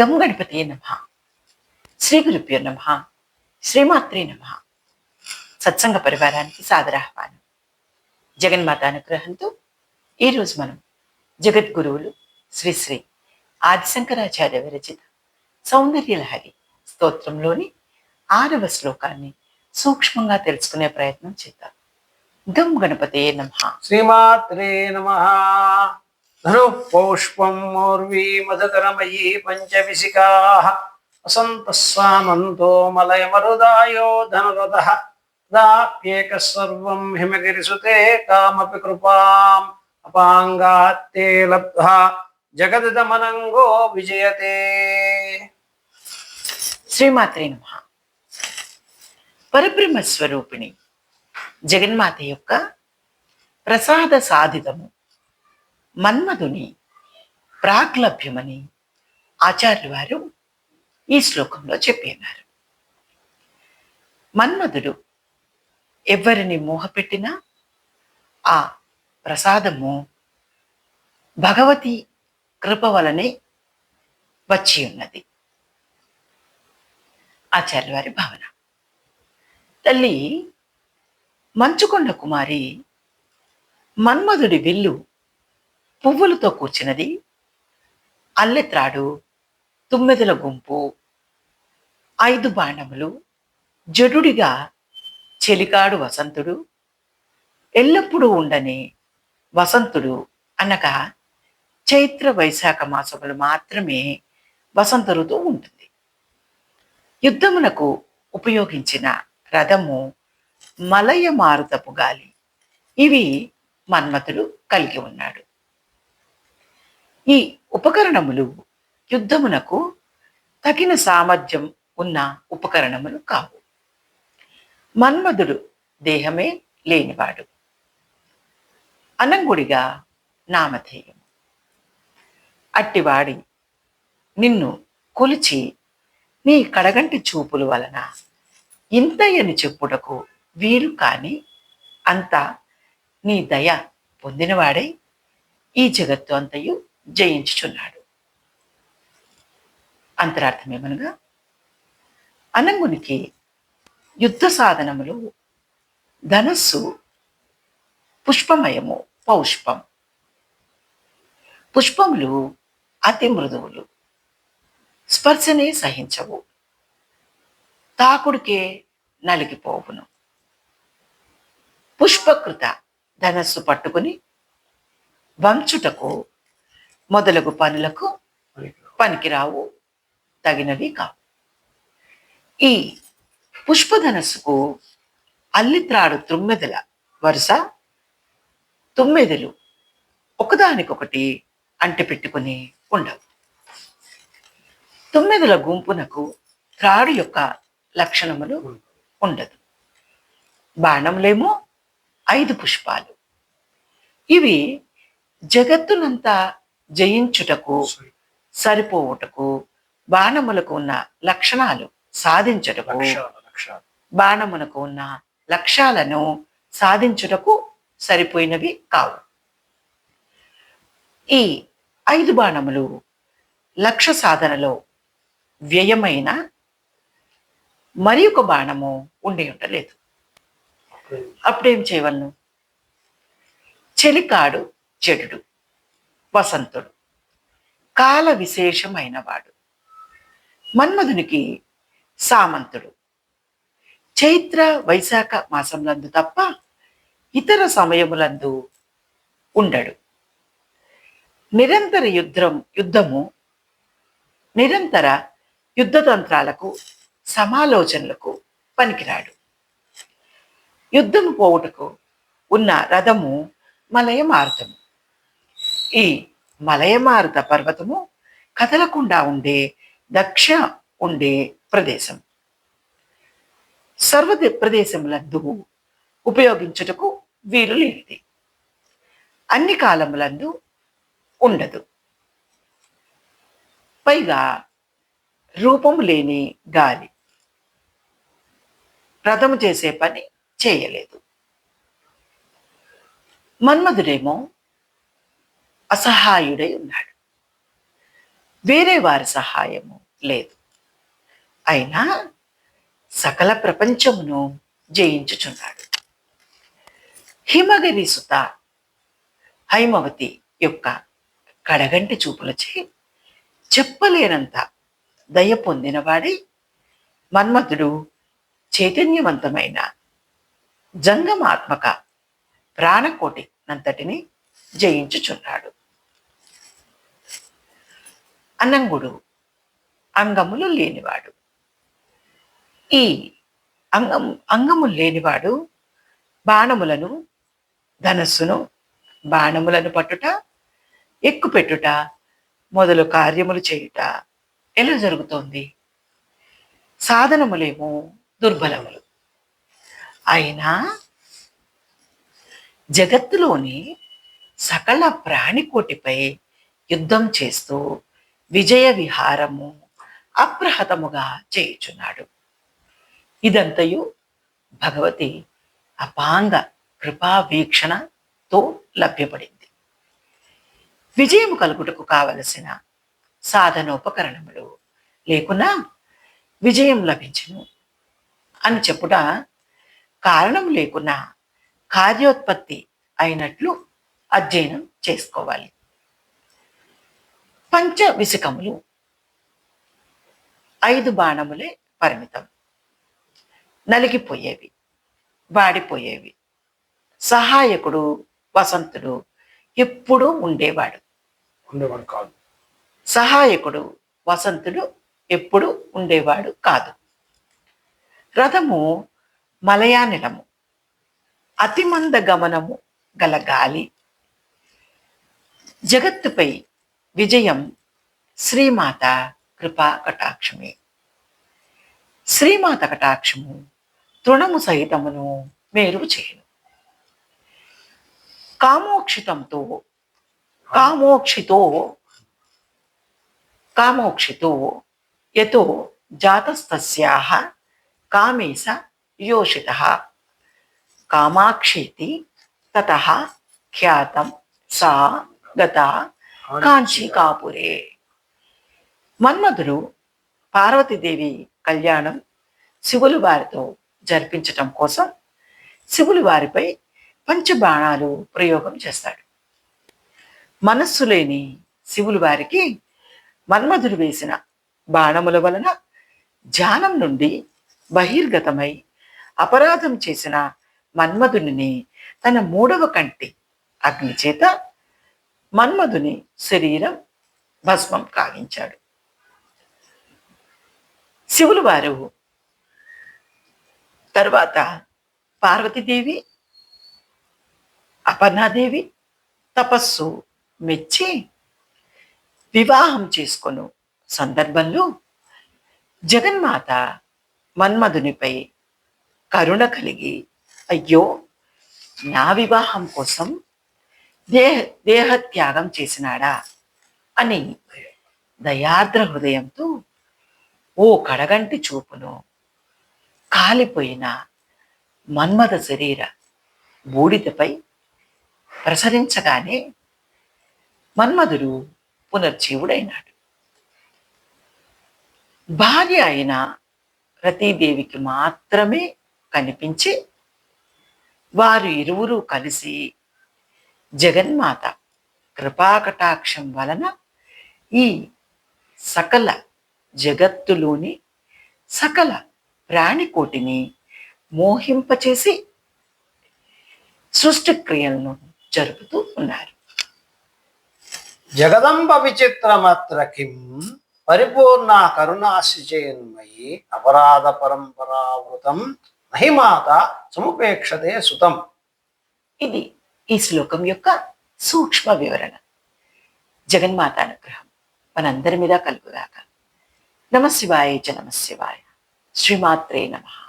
గం గణపతి నమ శ్రీ గురుభ్యో నమ శ్రీమాత్రే నమ సత్సంగ పరివారానికి సాదరాహ్వానం। జగన్మాత అనుగ్రహంతో ఈరోజు మనం జగద్గురువులు శ్రీ శ్రీ ఆదిశంకరాచార్య విరచిత సౌందర్యలహరి స్తోత్రంలోని ఆరవ శ్లోకాన్ని సూక్ష్మంగా తెలుసుకునే ప్రయత్నం చేద్దాం. గం గణపతే నమ। శ్రీమాత్రే నమ। ధను పౌష్పం మౌర్వీ మధుకరమయీ పంచవిశికా వసంత స్వామంతో మలయ మరుదాయో ధనురథ దాప్యేక సర్వం హిమగిరిసుతే కామపి కృపాం అపాంగాత్తే లబ్ధ జగదమనంగో విజయతే శ్రీమాత్రే నమ పరబ్రహ్మ స్వరూపిణి జగన్మాత యొక్క ప్రసాద సాధితము మన్మధుని ప్రాగ్లభ్యమని ఆచార్యులు వారు ఈ శ్లోకంలో చెప్పినారు మన్మధుడు ఎవరిని మోహపెట్టినా ఆ ప్రసాదము భగవతి కృప వలనే వచ్చి ఉన్నది ఆచార్య వారి భావన. తల్లి మంచుకొండ కుమారి మన్మధుడి విల్లు పువ్వులతో కూర్చున్నది. అల్లెత్రాడు తుమ్మెదల గుంపు ఐదు బాణములు జడుడిగా చెలికాడు వసంతుడు. ఎల్లప్పుడూ ఉండని వసంతుడు అనగా చైత్ర వైశాఖ మాసములు మాత్రమే వసంత ఋతువు ఉంటుంది. యుద్ధమునకు ఉపయోగించిన రథము మలయ మారుతపు గాలి. ఇవి మన్మథుడు కలిగి ఉన్నాడు. ఈ ఉపకరణములు యుద్ధమునకు తగిన సామర్థ్యం ఉన్న ఉపకరణములు కావు. మన్మధుడు దేహమే లేనివాడు. అనంగుడిగా నామధేయం. అట్టివాడి నిన్ను కొలిచి నీ కడగంటి చూపుల వలన ఇంతయని చెప్పుటకు వీలు కాని అంత నీ దయ పొందినవాడై ఈ జగత్తు అంతయు జయించుచున్నాడు. అంతరార్థమేమనగా అనంగునికి యుద్ధ సాధనములు ధనస్సు పుష్పమయము పౌష్పం. పుష్పములు అతి మృదువులు. స్పర్శనే సహించవు. తాకుడికే నలిగిపోవును. పుష్పకృత ధనస్సు పట్టుకుని వంచుటకు మొదలగు పనులకు పనికిరావు తగినవి కావు. ఈ పుష్పధనస్సుకు అల్లిత్రాడు తుమ్మెదల వరుస తుమ్మెదలు ఒకదానికొకటి అంటిపెట్టుకుని ఉండవు. తుమ్మెదల గుంపునకు త్రాడు యొక్క లక్షణములు ఉండదు. బాణములేమో ఐదు పుష్పాలు. ఇవి జగత్తునంతా జయించుటకు సరిపోవుటకు బాణములకు ఉన్న లక్షణాలు సాధించుటకు బాణమునకు ఉన్న లక్ష్యాలను సాధించుటకు సరిపోయినవి కావు. ఈ ఐదు బాణములు లక్ష్య సాధనలో వ్యయమైన మరి ఒక బాణము ఉండి ఉండలేదు. అప్పుడేం చేయవలను? చెలికాడు చెడుడు. వసంతుడు. కాల విశేషమైనవాడు. మన్మధునికి సామంతుడు. చైత్ర వైశాఖ మాసములందు తప్ప ఇతర సమయములందు ఉండడు. నిరంతర యుద్ధం యుద్ధము నిరంతర యుద్ధతంత్రాలకు సమాలోచనలకు పనికిరాడు. యుద్ధము పోవుటకు ఉన్న రథము మలయమారుతము. ఈ మలయమారుత పర్వతము కదలకుండా ఉండే దక్ష ఉండే ప్రదేశం. సర్వ ప్రదేశములందు ఉపయోగించుటకు వీలు లేనిది. అన్ని కాలములందు ఉండదు. పైగా రూపము లేని గాలి రథము చేసే పని చేయలేదు. మన్మధుడేమో అసహాయుడై ఉన్నాడు. వేరే వారి సహాయము లేదు. అయినా సకల ప్రపంచమును జయించుచున్నాడు. హిమగిరి సుత హైమవతి యొక్క కడగంటి చూపులచే చెప్పలేనంత దయ పొందినవాడై మన్మథుడు చైతన్యవంతమైన జంగమాత్మక ప్రాణకోటి నంతటిని జయించుచున్నాడు. అనంగుడు అంగములు లేనివాడు. ఈ అంగం అంగములు లేనివాడు బాణములను ధనస్సును బాణములను పట్టుట ఎక్కుపెట్టుట మొదలు కార్యములు చేయుట ఎలా జరుగుతోంది? సాధనములేమో దుర్బలములు. అయినా జగత్తులోని సకల ప్రాణికోటిపై యుద్ధం చేస్తూ విజయ విహారము అప్రహతముగా చేయుచున్నాడు. ఇదంతయు భగవతి అపాంగ కృపా వీక్షణతో లభ్యపడింది. విజయము కలుగుటకు కావలసిన సాధనోపకరణములు లేకున్నా విజయం లభించును అని చెప్పుట కారణం లేకున్నా కార్యోత్పత్తి అయినట్లు అధ్యయనం చేసుకోవాలి. పంచ విశకములు ఐదు బాణములే పరిమితం. నలిగిపోయేవి వాడిపోయేవి. సహాయకుడు వసంతుడు ఎప్పుడూ ఉండేవాడు. ఉండేవాడు కాదు. సహాయకుడు వసంతుడు ఎప్పుడు ఉండేవాడు కాదు. రథము మలయానిలము అతిమంద గమనము గల గాలి. జగత్తుపై విజయం శ్రీమాత కృపా కటాక్షమే. శ్రీమాత కటాక్షము తృణము సహితమును మేరువు చేయను. కామోక్షితంతో కామోక్షితో కామోక్షితో యతో జాతస్తస్యాహ కామేశ యోషిత కామాక్షేతి తత ఖ్యాతం సా గత కాంచీకాపురే. మన్మధుడు పార్వతీదేవి కళ్యాణం శివులు వారితో జరిపించటం కోసం శివులు వారిపై పంచబాణాలు ప్రయోగం చేస్తాడు. మనస్సు లేని శివులు వారికి మన్మధుడు వేసిన బాణముల వలన ధ్యానం నుండి బహిర్గతమై అపరాధం చేసిన మన్మధుడిని తన మూడవ కంటి అగ్ని చేత మన్మధుని శరీరం భస్మం కావించాడు శివులు వారు తర్వాత పార్వతీదేవి అపర్ణాదేవి తపస్సు మెచ్చి వివాహం చేసుకొను సందర్భంలో జగన్మాత మన్మధునిపై కరుణ కలిగి అయ్యో నా వివాహం కోసం దేహ దేహత్యాగం చేసినాడా? అని దయార్ద్ర హృదయంతో ఓ కడగంటి చూపును కాలిపోయిన మన్మథ శరీర బూడిదపై ప్రసరించగానే మన్మధుడు పునర్జీవుడైనాడు. భార్య అయిన రతీదేవికి మాత్రమే కనిపించి వారు ఇరువురు కలిసి జగన్మాత. కృపాకటాక్షం వలన ఈ సకల జగత్తులోని సకల ప్రాణికోటిని మోహింపచేసి సృష్టి క్రియలను జరుపుతూ ఉన్నారు. జగదంబ విచిత్రమత్ర కిం పరిపూర్ణ కరుణాశిచేన్మయి అపరాధ పరంపరావృతం మహిమాత సముపేక్షతే సుతం. ఇది ఈ శ్లోకం యొక్క సూక్ష్మ వివరణ. జగన్మాత అనుగ్రహం మనందరి మీద కలుగుగాక. నమ శివాయ చ నమ శివాయ శ్రీమాత్రే నమః.